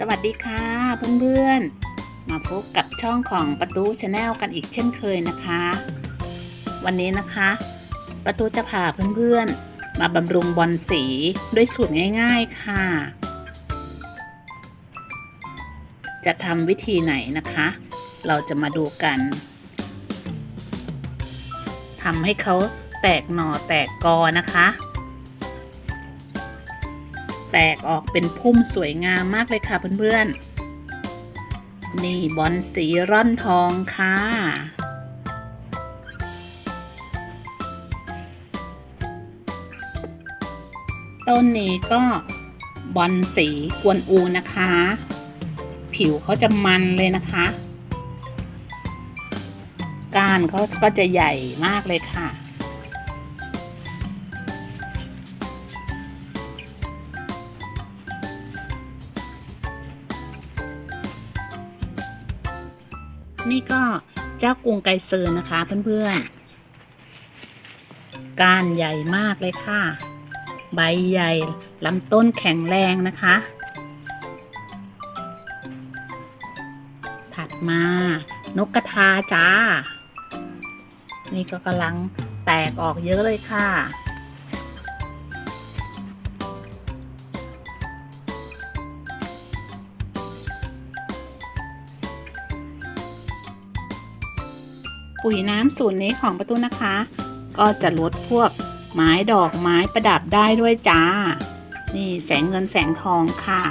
สวัสดีค่ะเพื่อนๆ มาพบกับช่องของประตูชาแนลกันอีกเช่นเคยนะคะ วันนี้นะคะ ประตูจะพาเพื่อนๆ มาบำรุงบอลสีด้วยสูตรง่ายๆค่ะ จะทำวิธีไหนนะคะ เราจะมาดูกันทำให้เขาแตกหน่อแตกกอนะคะ แตกออกเป็นพุ่มสวยงามมากเลยค่ะเพื่อนๆ นี่บอลสีร่อนทองค่ะ ต้นนี้ก็บอลสีกวนอูนะคะ ผิวเขาจะมันเลยนะคะ ก้านเขาก็จะใหญ่มากเลยค่ะ นี่ก็เจ้ากรุงไกเซอร์นะคะเพื่อนๆ กานใหญ่มากเลยค่ะ ใบใหญ่ลำต้นแข็งแรงนะคะ ถัดมานกกระทาจ้า นี่ก็กำลังแตกออกเยอะเลยค่ะ ปุ๋ยน้ำสูตรนี้ของประตูนะคะ ก็จะลดพวกไม้ดอกไม้ประดับได้ด้วยจ้า นี่แสงเงินแสงทองค่ะ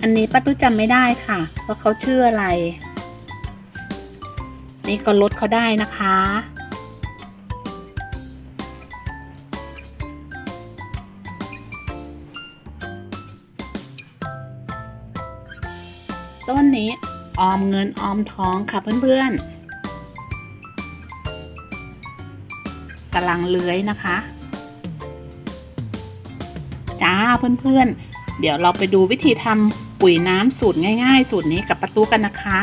อันนี้ป้าตู้จำไม่ได้ค่ะ ว่าเขาชื่ออะไร นี่ก็ลดเขาได้นะคะ ต้นนี้ออมเงินออมทองค่ะเพื่อนๆกำลังเลื้อยนะคะ จ้าเพื่อนๆ เดี๋ยวเราไปดูวิธีทำปุ๋ยน้ำสูตรง่าย ๆ สูตรนี้กับประตูกันนะคะ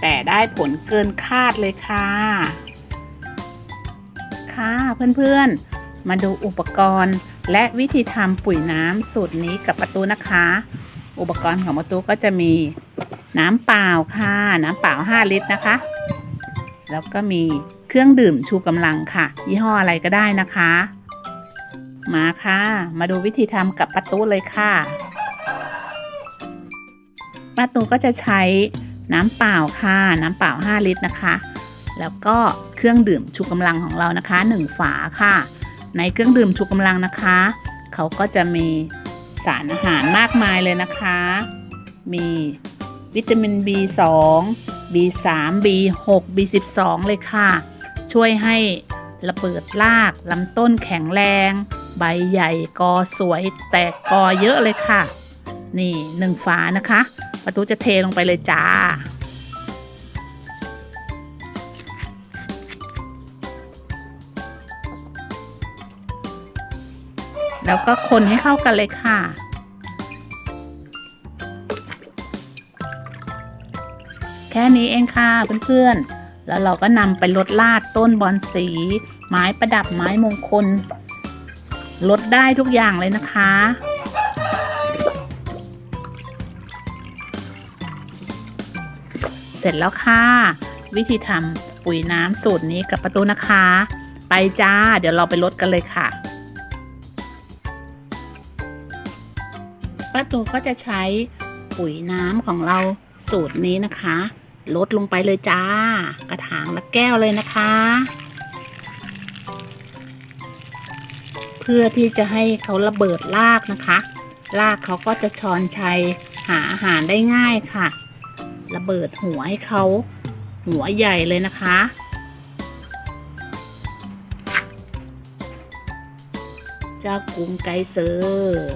แต่ได้ผลเกินคาดเลยค่ะ ค่ะเพื่อนๆ มาดูอุปกรณ์และวิธีทำปุ๋ยน้ำสูตรนี้กับประตูนะคะ อุปกรณ์ของประตูก็จะมี น้ำเปล่าค่ะ น้ำเปล่า 5 ลิตรนะคะ แล้วก็มีเครื่องดื่มชูกำลังค่ะ ยี่ห้ออะไรก็ได้นะคะ มาค่ะ มาดูวิธีทำกับประตูเลยค่ะประตูก็จะใช้น้ำเปล่าค่ะ น้ำเปล่า 5 ลิตรนะคะ แล้วก็เครื่องดื่มชูกำลังของเรานะคะ 1 ฝาค่ะ ในเครื่องดื่มชูกำลังนะคะ เขาก็จะมีสารอาหารมากมายเลยนะคะ มี วิตามิน B2 B3 B6 B12 เลยค่ะ ช่วยให้ระเบิดรากลำต้นแข็งแรง ใบใหญ่กอสวยแตกกอเยอะเลยค่ะ นี่หนึ่งฝานะคะ ประตูจะเทลงไปเลยจ้าแล้วก็คนให้เข้ากันเลยค่ะ แค่นี้เองค่ะเพื่อนๆ แล้วเราก็นำไปลดลาดต้นบอนสี ไม้ประดับไม้มงคล ลดได้ทุกอย่างเลยนะคะ เสร็จแล้วค่ะ วิธีทำปุ๋ยน้ำสูตรนี้กับประตูนะคะ ไปจ้า เดี๋ยวเราไปลดกันเลยค่ะป้าตูก็จะใช้ปุ๋ยน้ำของเราสูตรนี้นะคะ ลดลงไปเลยจ้า กระถางละแก้วเลยนะคะ เพื่อที่จะให้เขาระเบิดรากนะคะ รากเขาก็จะชอนชัยหาอาหารได้ง่ายค่ะ ระเบิดหัวให้เขาหัวใหญ่เลยนะคะ เจ้ากรุงไกเซอร์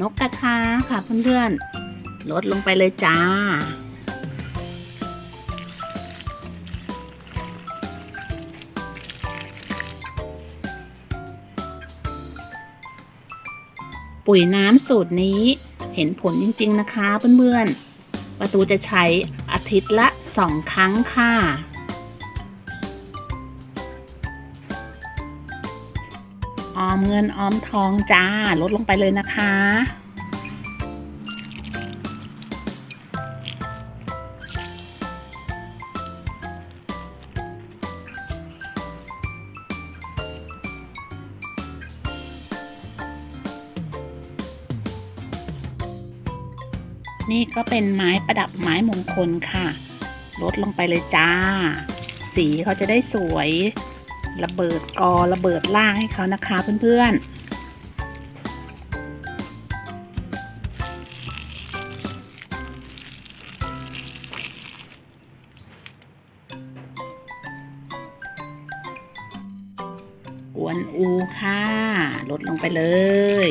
นกกระทาค่ะเพื่อนๆ ลดลงไปเลยจ้า ปุ๋ยน้ำสูตรนี้เห็นผลจริง ๆ นะคะ เพื่อนๆ ประตูจะใช้อาทิตย์ละสองครั้งค่ะออมเงินออมทองจ้า ลดลงไปเลยนะคะ นี่ก็เป็นไม้ประดับไม้มงคลค่ะ ลดลงไปเลยจ้า สีเขาจะได้สวย ระเบิดกอระเบิดล่างให้เขานะคะเพื่อนๆวนอูค่ะ ลดลงไปเลย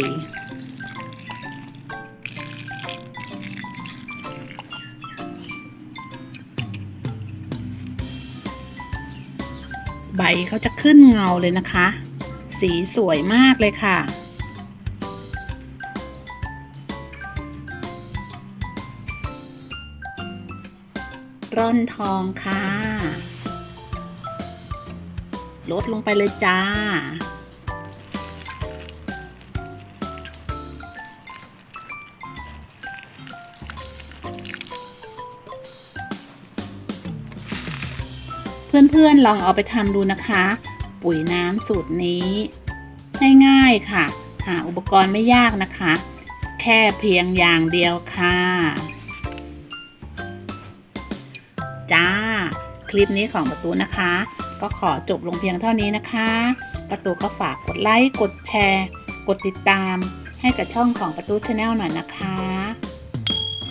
ใบเขาจะขึ้นเงาเลยนะคะ สีสวยมากเลยค่ะ ร่อนทองค่ะ ลดลงไปเลยจ้า เพื่อนๆลองเอาไปทำดูนะคะ ปุ๋ยน้ำสูตรนี้ ง่ายๆค่ะ หาอุปกรณ์ไม่ยากนะคะ แค่เพียงอย่างเดียวค่ะ จ้า คลิปนี้ของประตูนะคะ ก็ขอจบลงเพียงเท่านี้นะคะ ประตูก็ฝากกดไลค์กดแชร์ กดติดตาม ให้กับช่องของประตูชาแนลหน่อยนะคะ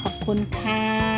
ขอบคุณค่ะ